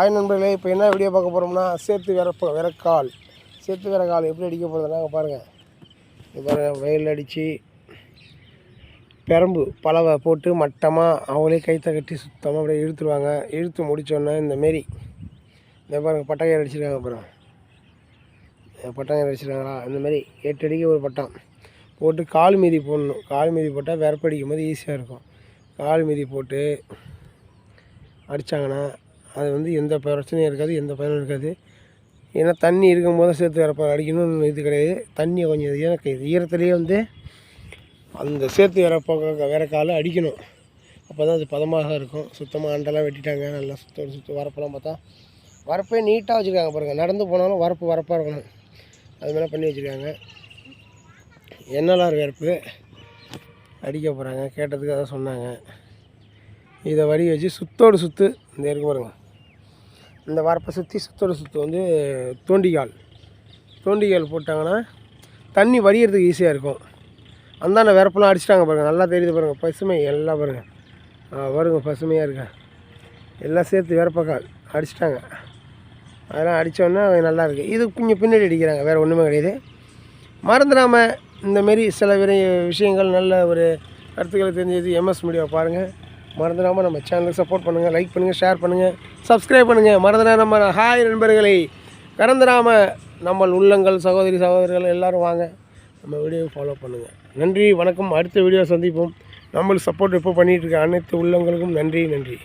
ஆய் நண்பர்களே இப்போ என்ன வீடியோ பார்க்க போகிறோம்னா சேர்த்து விறப்ப விறக்கால் சேர்த்து விறக்கால் எப்படி அடிக்க போகிறதுனா பாருங்கள் இது பாருங்கள் வெயில் அடித்து பெரம்பு பலவை போட்டு மட்டமாக அவங்களே கைத்தை கட்டி சுத்தமாக அப்படியே இழுத்துருவாங்க. இழுத்து முடிச்சோன்னே இந்த மாரி. இந்த பாருங்கள் பட்டங்கை அடிச்சிருக்காங்க அப்புறம் பட்டங்கை அடிச்சிருக்காங்களா? இந்தமாரி எட்டு அடிக்கு ஒரு பட்டம் போட்டு கால் மீதி போடணும். கால் மீதி போட்டால் விறப்படிக்கும் போது ஈஸியாக இருக்கும். கால் மீதி போட்டு அடித்தாங்கன்னா அது வந்து எந்த பிரச்சனையும் இருக்காது எந்த பயனும் இருக்காது. ஏன்னா தண்ணி இருக்கும்போது சேர்த்து வரப்போ அடிக்கணும்னு இது கிடையாது. தண்ணியை கொஞ்சம் எனக்கு ஈரத்துலேயே வந்து அந்த சேர்த்து வரப்போ வேற காலை அடிக்கணும். அப்போ தான் அது பதமாக இருக்கும். சுத்தமாக அண்டெல்லாம் வெட்டிட்டாங்க. நல்லா சுத்த சுத்த வரப்பெல்லாம் பார்த்தா வரப்பே நீட்டாக வச்சுருக்காங்க பாருங்கள் நடந்து போனாலும் வரப்பு வரப்பாக இருக்கணும். அது மேலே பண்ணி வச்சுருக்காங்க. என்எல்ஆர் வரப்பு அடிக்க போகிறாங்க கேட்டதுக்கு அதான் சொன்னாங்க. இதை வடி வச்சு சுத்தோடு சுற்று இந்த இருக்கு பாருங்கள் இந்த வரப்பை சுற்றி சுத்தோடு சுற்று வந்து தோண்டிக்கால் தோண்டிக்கால் போட்டாங்கன்னா தண்ணி வடிகிறதுக்கு ஈஸியாக இருக்கும். அந்தாண்ட வரப்பெல்லாம் அடிச்சிட்டாங்க பாருங்கள் நல்லா தெரியுது பாருங்கள் பசுமை எல்லாம் பாருங்கள் வருங்க. பசுமையாக இருக்கா. எல்லாம் சேர்த்து வரப்பக்கால் அடிச்சிட்டாங்க. அதெல்லாம் அடித்தோன்னா நல்லாயிருக்கு இது கொஞ்சம் பின்னாடி அடிக்கிறாங்க. வேறு ஒன்றுமே கிடையாது. மறந்துடாமல் இந்தமாரி சில விரை விஷயங்கள் நல்ல ஒரு கருத்துக்களை தெரிஞ்சது. எம்எஸ் மீடியாவை பாருங்கள் மறந்துடாமல் நம்ம சேனலுக்கு சப்போர்ட் பண்ணுங்கள் லைக் பண்ணுங்கள் ஷேர் பண்ணுங்கள் சப்ஸ்கிரைப் பண்ணுங்கள் மறந்துடா நம்ம ஹாய் நண்பர்களை கறந்துடாமல் நம்ம உள்ளங்கள் சகோதரி சகோதரிகள் எல்லோரும் வாங்க. நம்ம வீடியோவை ஃபாலோ பண்ணுங்கள் நன்றி வணக்கம். அடுத்த வீடியோ சந்திப்போம். நம்மளுக்கு சப்போர்ட் எப்போ பண்ணிகிட்டு இருக்க அனைத்து உள்ளங்களுக்கும் நன்றி நன்றி.